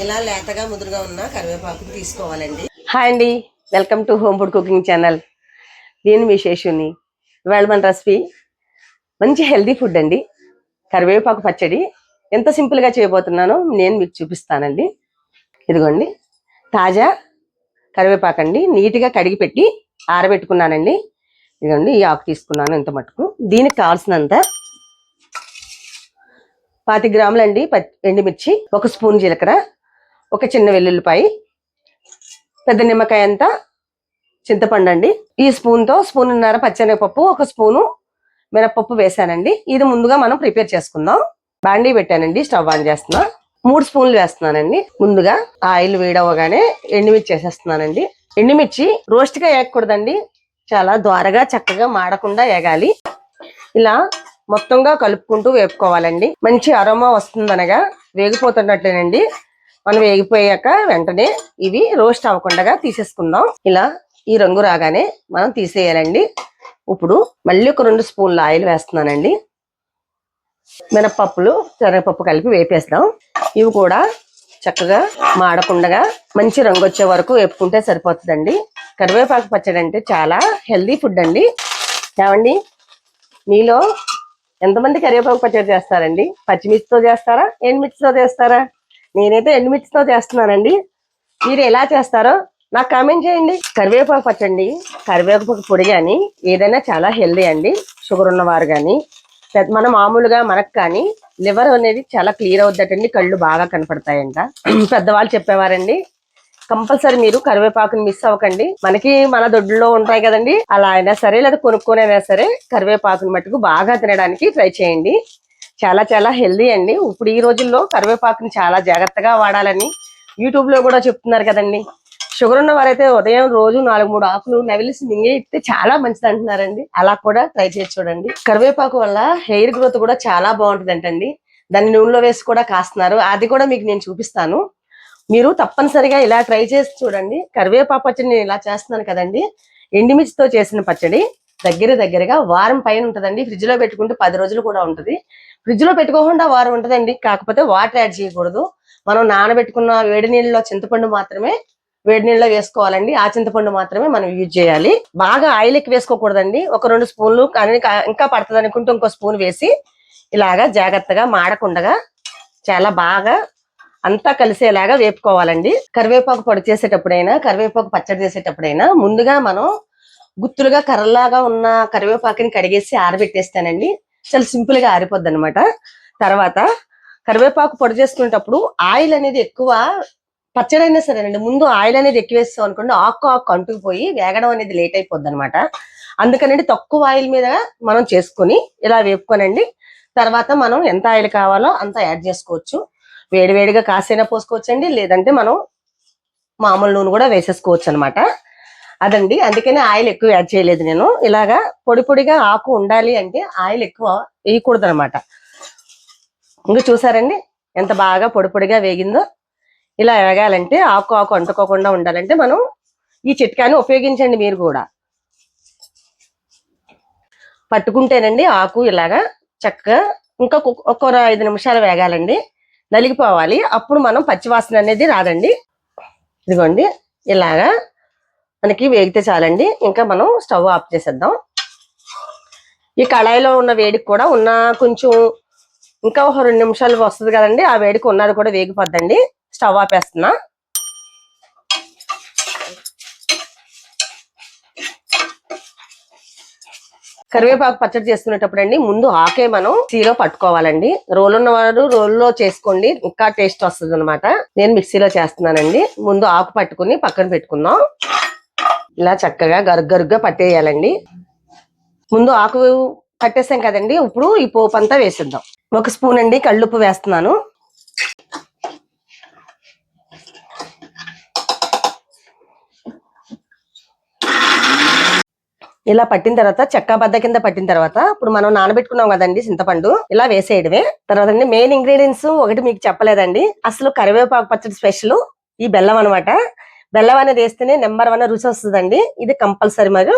ఇలా లేతగా ముదురుగా ఉన్న కరివేపాకు తీసుకోవాలండి. హాయ్ అండి. Welcome to home food cooking channel. నేను మీ శేషుని. ఇవాళ మన రెసిపీ మంచి హెల్దీ ఫుడ్ అండి. కరివేపాకు పచ్చడి. ఎంత సింపుల్గా చేయబోతున్నానో నేను మీకు చూపిస్తానండి. ఇదిగోండి. తాజా కరివేపాకు అండి నీట్గా కడిగి పెట్టి ఆరబెట్టుకున్నానండి. ఇదిగోండి ఈ ఆకు తీసుకున్నాను ఇంత మటుకు. దీనికి కావాల్సినంత పాతి గ్రాములండి. ప- ఎండుమిర్చి ఒక స్పూన్ జీలకర్ర ఒక చిన్న వెల్లుల్లిపాయ పెద్ద నిమ్మకాయ అంతా చింతపండు అండి. ఈ స్పూన్తో స్పూన్నర పచ్చెనగపప్పు ఒక స్పూను మినపప్పు వేసానండి. ఇది ముందుగా మనం ప్రిపేర్ చేసుకుందాం. బాండీ పెట్టానండి స్టవ్ ఆన్ చేస్తున్నా. మూడు స్పూన్లు వేస్తున్నానండి. ముందుగా ఆయిల్ వేడవగానే ఎండుమిర్చి వేసేస్తున్నానండి. ఎండుమిర్చి రోస్ట్గా వేయకూడదండి చాలా ద్వారగా చక్కగా మాడకుండా వేగాలి ఇలా మొత్తంగా కలుపుకుంటూ వేపుకోవాలండి. మంచి అరోమా వస్తుందనగా వేగిపోతున్నట్లేనండి. మనం వేగిపోయాక వెంటనే ఇవి రోస్ట్ అవ్వకుండా తీసేసుకుందాం. ఇలా ఈ రంగు రాగానే మనం తీసేయాలండి. ఇప్పుడు మళ్ళీ ఒక రెండు స్పూన్ల ఆయిల్ వేస్తున్నానండి. మినపప్పులు శనగపప్పు కలిపి వేపేస్తాం. ఇవి కూడా చక్కగా మాడకుండగా మంచి రంగు వచ్చే వరకు వేపుకుంటే సరిపోతుందండి. కరివేపాకు పచ్చడి అంటే చాలా హెల్దీ ఫుడ్ అండి. ఏమండి? మీలో ఎంతమంది కరివేపాకు పచ్చడి చేస్తారండి? పచ్చిమిర్చితో చేస్తారా? ఎండుమిర్చితో చేస్తారా? నేనైతే ఎండుమిర్చితో చేస్తున్నానండి? మీరు ఎలా చేస్తారో నాకు కామెంట్ చేయండి. కరివేపాకు పచ్చండి. కరివేపాకు పొడి కానీ ఏదైనా చాలా హెల్దీ అండి. షుగర్ ఉన్నవారు కానీ మన మామూలుగా మనకు కానీ లివర్ అనేది చాలా క్లియర్ అవుద్దటండి. కళ్ళు బాగా కనపడతాయంట. పెద్దవాళ్ళు చెప్పేవారండి కంపల్సరీ మీరు కరివేపాకుని మిస్ అవ్వకండి. మనకి మన దొడ్లో ఉంటాయి కదండి. అలా అయినా సరే లేదా కొనుక్కోనైనా సరే కరివేపాకుని మట్టుకు బాగా తినడానికి ట్రై చేయండి. చాలా చాలా హెల్దీ అండి. ఇప్పుడు ఈ రోజుల్లో కరివేపాకుని చాలా జాగ్రత్తగా వాడాలని యూట్యూబ్లో కూడా చెప్తున్నారు కదండి. షుగర్ ఉన్న వారైతే ఉదయం రోజు నాలుగు మూడు ఆకులు నవిలిసి మింగి ఇస్తే చాలా మంచిది అంటున్నారండి. అలా కూడా ట్రై చేసి చూడండి. కరివేపాకు వల్ల హెయిర్ గ్రోత్ కూడా చాలా బాగుంటుంది అంటండి దాన్ని నూనెలో వేసి కూడా కాస్తున్నారు. అది కూడా మీకు నేను చూపిస్తాను. మీరు తప్పనిసరిగా ఇలా ట్రై చేసి చూడండి. కరివేపాకు పచ్చడి నేను ఇలా చేస్తున్నాను కదండి. ఎండిమిర్చితో చేసిన పచ్చడి. దగ్గర దగ్గరగా వారం పైన ఉంటుందండి. ఫ్రిడ్జ్లో పెట్టుకుంటే పది రోజులు కూడా ఉంటుంది. ఫ్రిడ్జ్లో పెట్టుకోకుండా వారం ఉంటుందండి. కాకపోతే వాటర్ యాడ్ చేయకూడదు. మనం నానబెట్టుకున్న వేడి నీళ్ళలో చింతపండు మాత్రమే వేడి నీళ్ళలో వేసుకోవాలండి. ఆ చింతపండు మాత్రమే మనం యూజ్ చేయాలి. బాగా ఆయిల్ ఎక్కువ వేసుకోకూడదండి. ఒక రెండు స్పూన్లు కానీ ఇంకా పడుతుంది అనుకుంటే ఇంకో స్పూన్ వేసి ఇలాగా జాగ్రత్తగా మాడకుండగా చాలా బాగా అంతా కలిసేలాగా వేపుకోవాలండి. కరివేపాకు పొడి చేసేటప్పుడైనా కరివేపాకు పచ్చడి చేసేటప్పుడైనా ముందుగా మనం గుత్తులుగా కర్రలాగా ఉన్న కరివేపాకుని కడిగేసి ఆరబెట్టేస్తానండి. చాలా సింపుల్గా ఆరిపోద్ది అనమాట తర్వాత కరివేపాకు పొడి చేసుకునేటప్పుడు ఆయిల్ అనేది ఎక్కువ పచ్చడైనా సరేనండి ముందు ఆయిల్ అనేది ఎక్కువ వేస్తాం అనుకోండి ఆకు ఆకు అంటుకుపోయి వేగడం అనేది లేట్ అయిపోద్ది అనమాట అందుకనండి తక్కువ ఆయిల్ మీద మనం చేసుకొని ఇలా వేపుకోనండి. తర్వాత మనం ఎంత ఆయిల్ కావాలో అంత యాడ్ చేసుకోవచ్చు. వేడివేడిగా కాసైనా పోసుకోవచ్చండి లేదంటే మనం మామూలు నూనె కూడా వేసేసుకోవచ్చు అనమాట అదండి. అందుకనే ఆయిల్ ఎక్కువ యాడ్ చేయలేదు నేను. ఇలాగా పొడి పొడిగా ఆకు ఉండాలి అంటే ఆయిల్ ఎక్కువ వేయకూడదు అనమాట ఇంకా చూసారండి? ఎంత బాగా పొడి పొడిగా వేగిందో. ఇలా వేగాలంటే ఆకు ఆకు అంటుకోకుండా ఉండాలంటే మనం ఈ చిట్కాని ఉపయోగించండి మీరు కూడా. పట్టుకుంటేనండి ఆకు ఇలాగా చక్కగా ఇంకా ఒక- ఒక ఐదు నిమిషాలు వేగాలండి. నలిగిపోవాలి. అప్పుడు మనం పచ్చివాసన అనేది రాదండి. ఇదిగోండి. ఇలాగా మనకి వేగితే చాలండి. ఇంకా మనం స్టవ్ ఆఫ్ చేసేద్దాం. ఈ కళాయిలో ఉన్న వేడికి కూడా ఉన్న కొంచెం ఇంకా ఒక రెండు నిమిషాలు వస్తుంది కదండి. ఆ వేడికి ఉన్నది కూడా వేగిపోద్దండి. స్టవ్ ఆపేస్తున్నా కరివేపాకు పచ్చడి చేసుకునేటప్పుడు అండి ముందు ఆకే మనం మిక్సీలో పట్టుకోవాలండి. రోల్ ఉన్నవారు రోల్లో చేసుకోండి. ఇంకా టేస్ట్ వస్తుంది అనమాట నేను మిక్సీలో చేస్తున్నానండి. ముందు ఆకు పట్టుకుని పక్కన పెట్టుకుందాం. ఇలా చక్కగా గరుగ్గరుగ్గా పట్టేయాలండి. ముందు ఆకు పట్టేసాం కదండి. ఇప్పుడు ఈ పోపు అంతా వేసిద్దాం. ఒక స్పూన్ అండి కళ్ళుప్పు వేస్తున్నాను. ఇలా పట్టిన తర్వాత చెక్క బద్ద కింద పట్టిన తర్వాత ఇప్పుడు మనం నానబెట్టుకున్నాం కదండి చింతపండు. ఇలా వేసేయడమే. తర్వాత అండి మెయిన్ ఇంగ్రీడియంట్స్ ఒకటి మీకు చెప్పలేదండి. అసలు కరివేపాకు పచ్చడి స్పెషల్ ఈ బెల్లం అన్నమాట. బెల్లం అనేది వేస్తేనే నెంబర్ వన్ రుచి వస్తుందండి. ఇది కంపల్సరీ మరి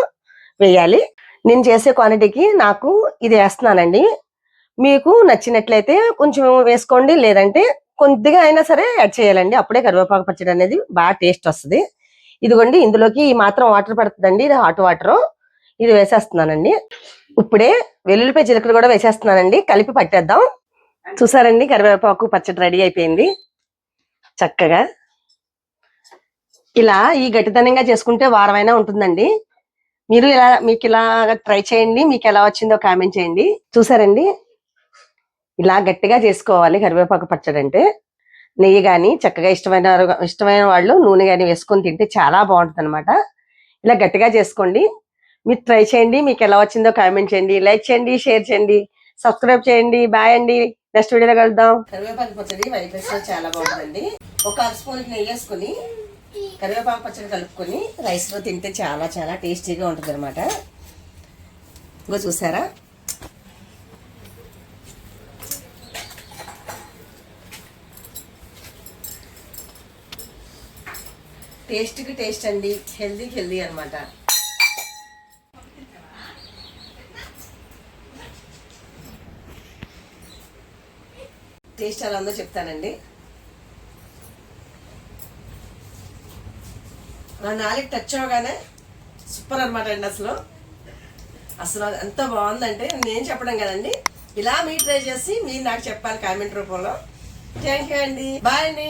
వేయాలి. నేను చేసే క్వాంటిటీకి నాకు ఇది వేస్తున్నానండి. మీకు నచ్చినట్లయితే కొంచెం వేసుకోండి. లేదంటే కొద్దిగా అయినా సరే యాడ్ చేయాలండి. అప్పుడే కరివేపాకు పచ్చడి అనేది బాగా టేస్ట్ వస్తుంది. ఇదిగోండి ఇందులోకి ఈ మాత్రం వాటర్ పడుతుందండి. ఇది హాట్ వాటర్. ఇది వేసేస్తున్నానండి. ఇప్పుడే వెల్లుల్లిపై జీలకర్ర కూడా వేసేస్తున్నానండి. కలిపి పట్టేద్దాం. చూసారండి కరివేపాకు పచ్చడి రెడీ అయిపోయింది. చక్కగా ఇలా ఈ గట్టితనంగా చేసుకుంటే వారమైనా ఉంటుందండి. మీరు ఇలా మీకు ఇలా ట్రై చేయండి. మీకు ఎలా వచ్చిందో కామెంట్ చేయండి. చూసారండి? ఇలా గట్టిగా చేసుకోవాలి కరివేపాకు పచ్చడి అంటే. నెయ్యి కానీ చక్కగా ఇష్టమైన ఇష్టమైన వాళ్ళు నూనె కానీ వేసుకొని తింటే చాలా బాగుంటుంది అనమాట ఇలా గట్టిగా చేసుకోండి. మీరు ట్రై చేయండి. మీకు ఎలా వచ్చిందో కామెంట్ చేయండి. లైక్ చేయండి షేర్ చేయండి. సబ్స్క్రైబ్ చేయండి. బాయ్ అండి. నెక్స్ట్ వీడియోలో కలుద్దాం. కరివేపాకు పచ్చడి వైట్ చాలా బాగుంటుందండి ఒక స్పూన్ నెయ్యి వేసుకొని కరివేపాకు పచ్చడి కలుపుకొని రైస్లో తింటే చాలా చాలా టేస్టీగా ఉంటుంది అనమాట ఇంకో చూసారా? టేస్ట్కి టేస్ట్ అండి. హెల్దీకి హెల్దీ అనమాట టేస్ట్ ఎలా ఉందో చెప్తానండి. నా నాలుగు టచ్ అవగానే సూపర్ అనమాట అండి అసలు. అసలు ఎంత బాగుందంటే నేను చెప్పడం కదండి ఇలా మీ ట్రై చేసి మీరు నాకు చెప్పాలి కామెంట్ రూపంలో. థ్యాంక్ యూ అండి. బాయ్ అండి.